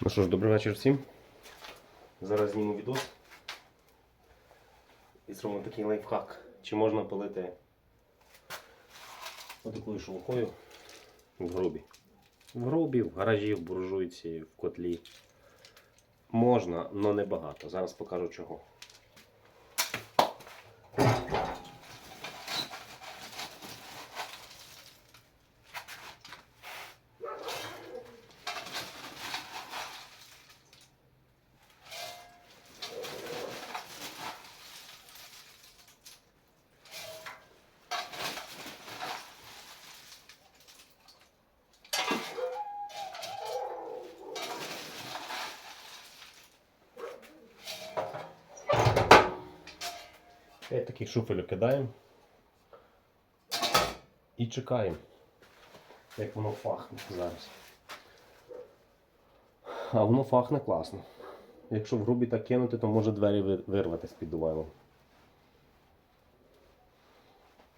Ну що ж, добрий вечір всім. Зараз зніму відос. І зробимо такий лайфхак. Чи можна палити отакою шелухою в грубі. В грубі, в гаражі, в буржуйці, в котлі. Можна, але не багато. Зараз покажу чого. П'ять таких шуфелів кидаємо і чекаємо, як воно пахне зараз. А воно пахне класно. Якщо в грубі так кинути, то може двері ви- вирвати з піддувайлом.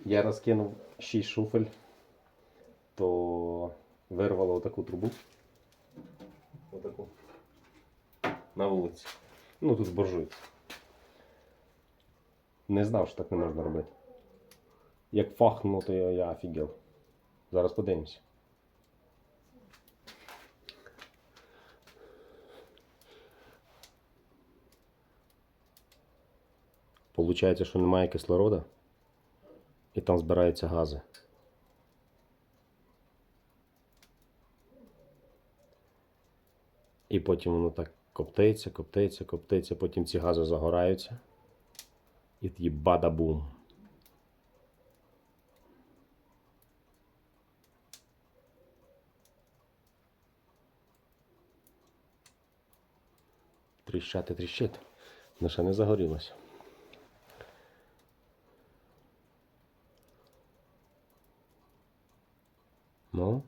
Я розкинув 6 шуфель, то вирвало отаку трубу. Отаку. На вулиці. Ну тут боржується. Не знав, що так не можна робити. Як фахнуло, то я, офігел. Зараз подивимося. Получається, що немає кислорода і там збираються гази. І потім воно так коптиться, коптиться, коптиться, потім ці гази загораються. І тоді бада-бум. Тріщати, тріщить. Ну ще не загорілося. Ну.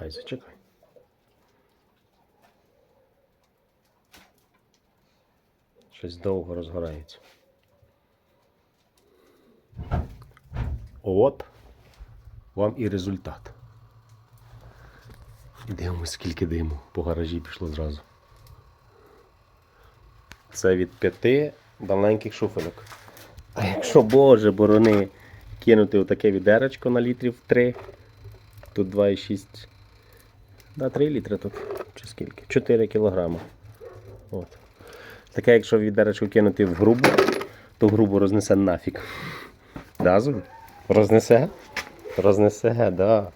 Ай, зачекай. Щось довго розгорається. От вам і результат. Дивимось, скільки диму по гаражі пішло зразу. Це від п'яти маленьких шуфелек. А якщо, боже, борони, кинути отаке відерочко на літрів 3, тут 2,6. Да, 3 літри тут. Чи скільки? 4 кілограми. От. Таке, якщо відерочку кинути в грубу, то грубу рознесе нафіг. Да, Зуль? Рознесе? Рознесе, да.